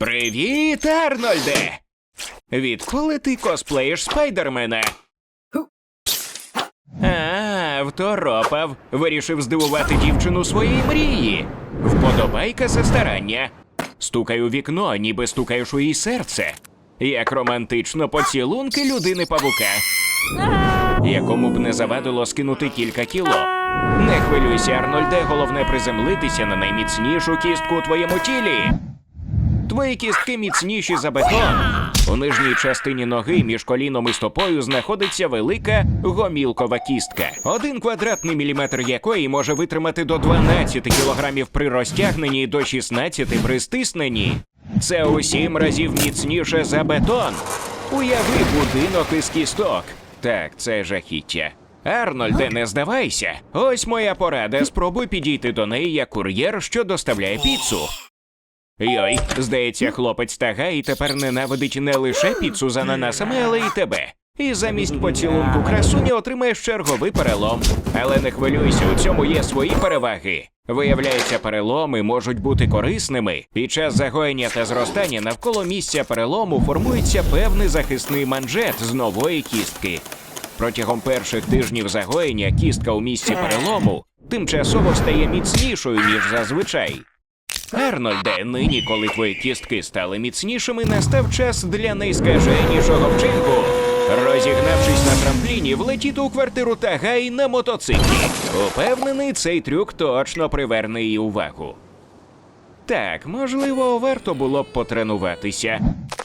Привіт, Арнольде! Відколи ти косплеїш спайдермена? А, второпав. Вирішив здивувати дівчину своєї мрії. Вподобайка за старання. Стукай у вікно, ніби стукаєш у її серце. Як романтично поцілунки людини павука, якому б не завадило скинути кілька кіло. Не хвилюйся, Арнольде, головне приземлитися на найміцнішу кістку у твоєму тілі. Твої кістки міцніші за бетон. У нижній частині ноги між коліном і стопою знаходиться велика гомілкова кістка, один квадратний міліметр якої може витримати до 12 кілограмів при розтягненні і до 16 при стисненні. Це у сім разів міцніше за бетон. Уяви будинок із кісток. Так, це жахіття. Арнольде, не здавайся. Ось моя порада. Спробуй підійти до неї як кур'єр, що доставляє піцу. Йой, здається, хлопець тага і тепер ненавидить не лише піцу з ананасами, але й тебе. І замість поцілунку красуня отримаєш черговий перелом. Але не хвилюйся, у цьому є свої переваги. Виявляється, переломи можуть бути корисними. Під час загоєння та зростання навколо місця перелому формується певний захисний манжет з нової кістки. Протягом перших тижнів загоєння кістка у місці перелому тимчасово стає міцнішою, ніж зазвичай. Арнольде, нині, коли твої кістки стали міцнішими, настав час для найскаженішого вчинку. Розігнавшись на трампліні, влетіти у квартиру Тагай на мотоциклі. Упевнений, цей трюк точно приверне її увагу. Так, можливо, варто було б потренуватися.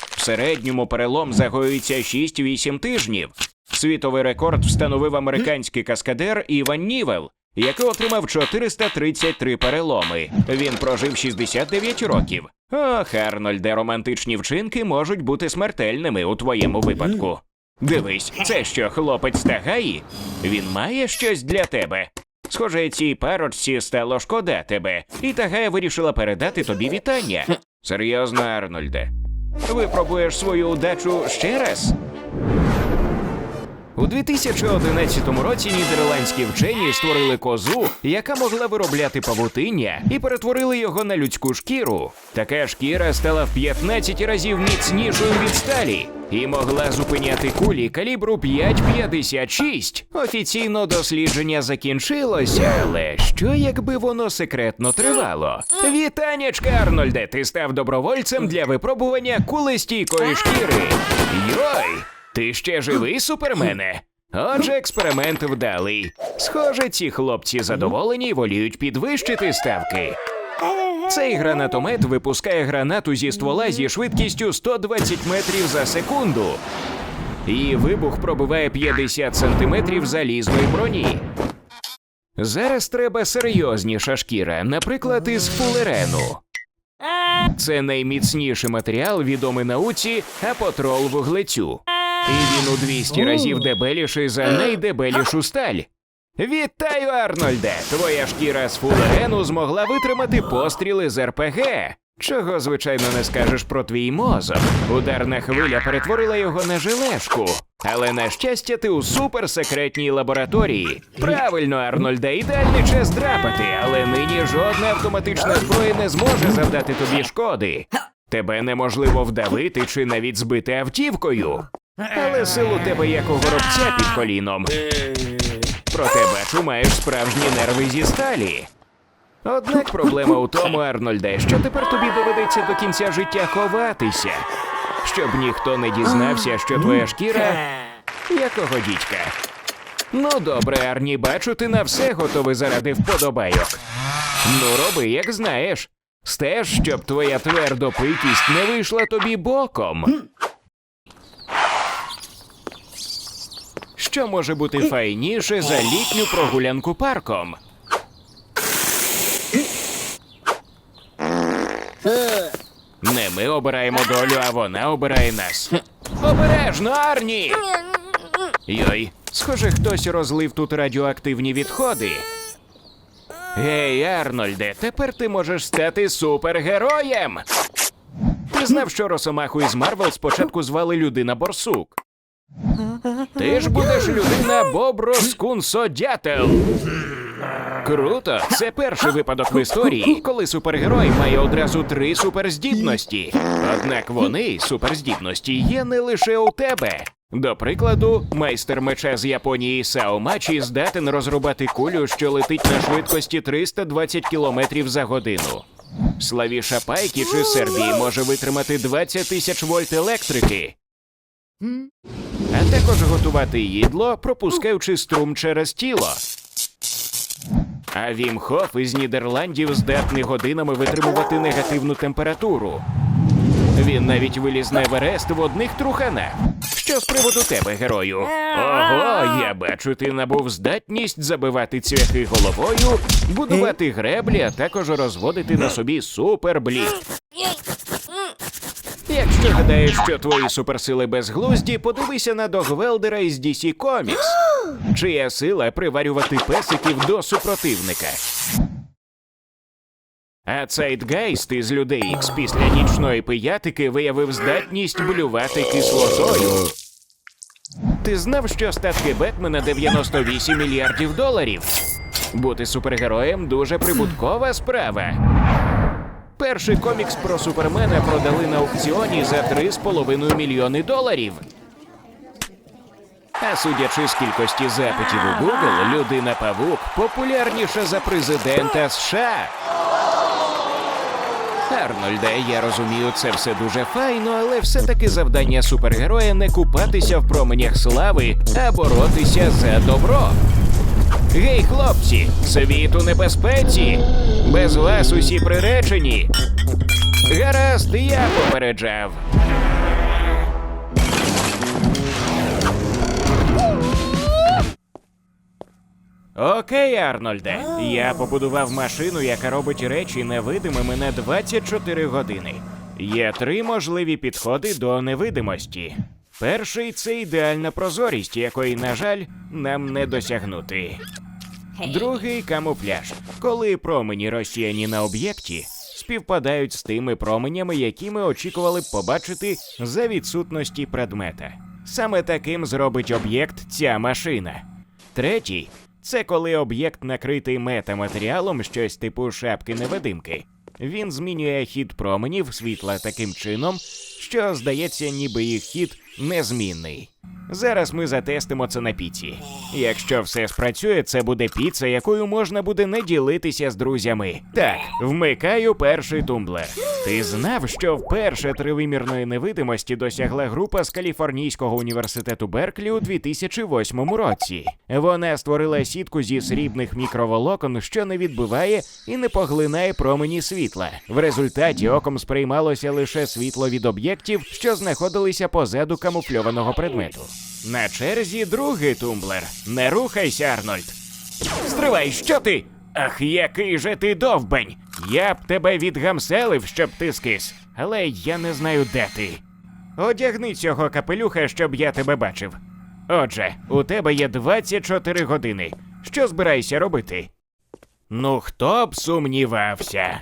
В середньому перелом загоюється 6-8 тижнів. Світовий рекорд встановив американський каскадер Іван Нівел, який отримав 433 переломи. Він прожив 69 років. Ох, Арнольде, романтичні вчинки можуть бути смертельними у твоєму випадку. Дивись, це що, хлопець Тагаї? Він має щось для тебе. Схоже, цій парочці стало шкода тебе, і Тагая вирішила передати тобі вітання. Серйозно, Арнольде. Випробуєш свою удачу ще раз? У 2011 році нідерландські вчені створили козу, яка могла виробляти павутиння, і перетворили його на людську шкіру. Така шкіра стала в 15 разів міцнішою від сталі і могла зупиняти кулі калібру 5,56. Офіційно дослідження закінчилося, але що якби воно секретно тривало? Вітанечка, Арнольде, ти став добровольцем для випробування кулестійкої шкіри. Йой! Ти ще живий, супермене? Отже, експеримент вдалий. Схоже, ці хлопці задоволені і воліють підвищити ставки. Цей гранатомет випускає гранату зі ствола зі швидкістю 120 метрів за секунду. Її вибух пробиває 50 сантиметрів залізної броні. Зараз треба серйозніша шкіра, наприклад, із фулерену. Це найміцніший матеріал, відомий науці апотрол вуглецю. І він у 200 разів дебеліший за найдебелішу сталь. Вітаю, Арнольде! Твоя шкіра з фулерену змогла витримати постріли з РПГ. Чого, звичайно, не скажеш про твій мозок. Ударна хвиля перетворила його на жилешку. Але на щастя, ти у суперсекретній лабораторії. Правильно, Арнольде, ідеальний час драпати, але нині жодна автоматична зброя не зможе завдати тобі шкоди. Тебе неможливо вдавити чи навіть збити автівкою. Але сил у тебе як у горобця під коліном. Проте бачу, маєш справжні нерви зі сталі. Однак проблема у тому, Арнольде, що тепер тобі доведеться до кінця життя ховатися, щоб ніхто не дізнався, що твоя шкіра якого дідька. Ну добре, Арні, бачу, ти на все готовий заради вподобайок. Ну, роби, як знаєш. Стеж, щоб твоя твердопитість не вийшла тобі боком. Що може бути файніше за літню прогулянку парком? Не ми обираємо долю, а вона обирає нас. Обережно, Арні! Йой, схоже, хтось розлив тут радіоактивні відходи. Гей, Арнольде, тепер ти можеш стати супергероєм. Ти знав, що Росомаху із Марвел спочатку звали людина Борсук. Ти ж будеш людина Боброскунсодятел. Круто! Це перший випадок в історії, коли супергерой має одразу три суперздібності. Однак вони, суперздібності, є не лише у тебе. До прикладу, майстер меча з Японії Сао Мачі здатен розрубати кулю, що летить на швидкості 320 км за годину. Славі Шапайки чи Сербії може витримати 20 тисяч вольт електрики. А також готувати їдло, пропускаючи струм через тіло. А Вім Хоф із Нідерландів здатний годинами витримувати негативну температуру. Він навіть виліз на Еверест в одних труханах. Що з приводу тебе, герою? Ого, я бачу, ти набув здатність забивати цвяхи головою, будувати греблі, а також розводити на собі супербліт. Гадаєш, що твої суперсили безглузді, подивися на Догвелдера із DC Comics, чия сила приварювати песиків до супротивника. А Цейтгейст із людей Ікс після нічної пиятики виявив здатність блювати кислотою. Ти знав, що статки Бетмена 98 мільярдів доларів? Бути супергероєм дуже прибуткова справа. Перший комікс про супермена продали на аукціоні за 3,5 мільйони доларів. А судячи з кількості запитів у Google, людина Павук популярніша за президента США. Арнольде, я розумію, це все дуже файно, але все-таки завдання супергероя не купатися в променях слави, а боротися за добро. Гей, хлопці, світ у небезпеці. Без вас усі приречені. Гаразд, я попереджав. Окей, Арнольде. Я побудував машину, яка робить речі невидимими на 24 години. Є три можливі підходи до невидимості. Перший це ідеальна прозорість, якої, на жаль, нам не досягнути. Другий камуфляж, коли промені розсіяні на об'єкті, співпадають з тими променями, які ми очікували б побачити за відсутності предмета. Саме таким зробить об'єкт ця машина. Третій це коли об'єкт накритий метаматеріалом, щось типу шапки невидимки. Він змінює хід променів світла таким чином, що здається, ніби їх хід незмінний. Зараз ми затестимо це на піці. Якщо все спрацює, це буде піца, якою можна буде не ділитися з друзями. Так, вмикаю перший тумблер. Ти знав, що вперше тривимірної невидимості досягла група з Каліфорнійського університету Берклі у 2008 році. Вона створила сітку зі срібних мікроволокон, що не відбиває і не поглинає промені світла. В результаті оком сприймалося лише світло від об'єктів, що знаходилися позаду камуфльованого предмету. На черзі другий тумблер. Не рухайся, Арнольд. Стривай, що ти? Ах, який же ти довбень! Я б тебе відгамселив, щоб ти скис, але я не знаю, де ти. Одягни цього капелюха, щоб я тебе бачив. Отже, у тебе є 24 години. Що збираєшся робити? Ну, хто б сумнівався?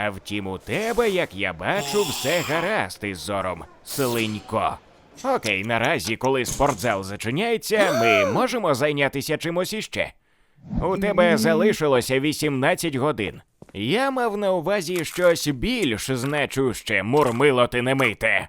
А втім, у тебе, як я бачу, все гаразд із зором, слинько. Окей, наразі, коли спортзал зачиняється, ми можемо зайнятися чимось іще. У тебе залишилося 18 годин. Я мав на увазі щось більш значуще, мурмило ти не мите.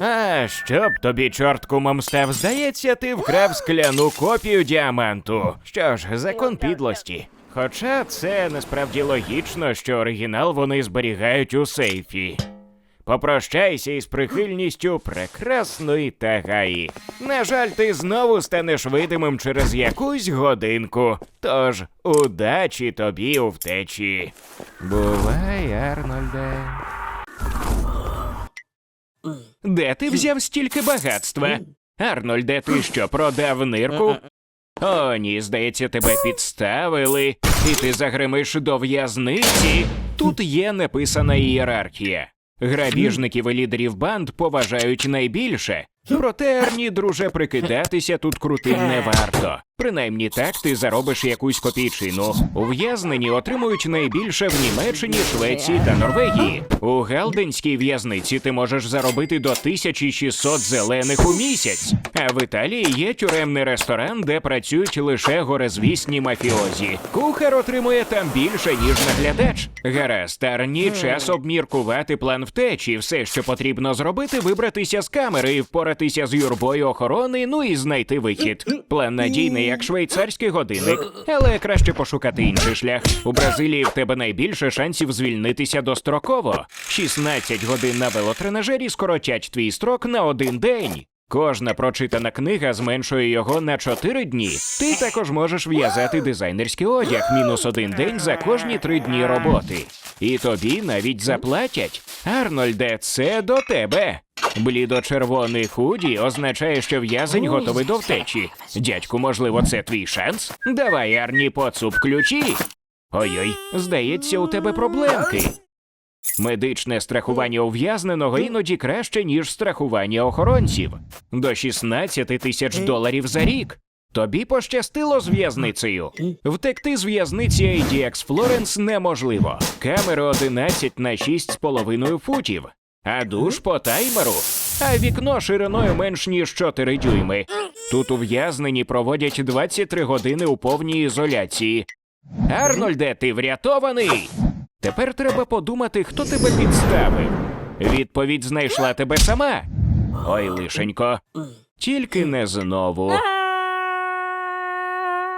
А щоб тобі, чорт кумом став, здається, ти вкрав скляну копію діаманту. Що ж, закон підлості. Хоча це насправді логічно, що оригінал вони зберігають у сейфі. Попрощайся із прихильністю прекрасної Тагаї. На жаль, ти знову станеш видимим через якусь годинку. Тож, удачі тобі у втечі. Бувай, Арнольде. Де ти взяв стільки багатства? Арнольде, ти що, продав нирку? О, ні, здається, тебе підставили, і ти загримиш до в'язниці. Тут є написана ієрархія. Грабіжників і лідерів банд поважають найбільше. Проте, Арні, друже, прикидатися тут крутим не варто. Принаймні так ти заробиш якусь копійчину. Ув'язнені отримують найбільше в Німеччині, Швеції та Норвегії. У Галденській в'язниці ти можеш заробити до 1600 зелених у місяць. А в Італії є тюремний ресторан, де працюють лише горезвісні мафіозі. Кухар отримує там більше, ніж наглядач. Гаразд, Арні, час обміркувати план втечі. Все, що потрібно зробити, вибратися з камери і впоратися з юрбою охорони, ну і знайти вихід. План надійний, як швейцарський годинник, але краще пошукати інший шлях. У Бразилії в тебе найбільше шансів звільнитися достроково. 16 годин на велотренажері скоротять твій строк на один день. Кожна прочитана книга зменшує його на 4 дні. Ти також можеш в'язати дизайнерський одяг мінус один день за кожні три дні роботи. І тобі навіть заплатять. Арнольде, це до тебе. Блідо-червоний худі означає, що в'язень готовий до втечі. Дядьку, можливо, це твій шанс? Давай, Арні, поцуп ключі. Ой-ой, здається, у тебе проблемки. Медичне страхування ув'язненого іноді краще, ніж страхування охоронців. До 16 тисяч доларів за рік. Тобі пощастило з в'язницею. Втекти з в'язниці ADX Florence неможливо. Камери 11 на 6,5 футів, а душ по таймеру, а вікно шириною менш ніж 4 дюйми. Тут ув'язнені проводять 23 години у повній ізоляції. Арнольде, ти врятований. Тепер треба подумати, хто тебе підставив. Відповідь знайшла тебе сама. Ой, лишенько. Тільки не знову.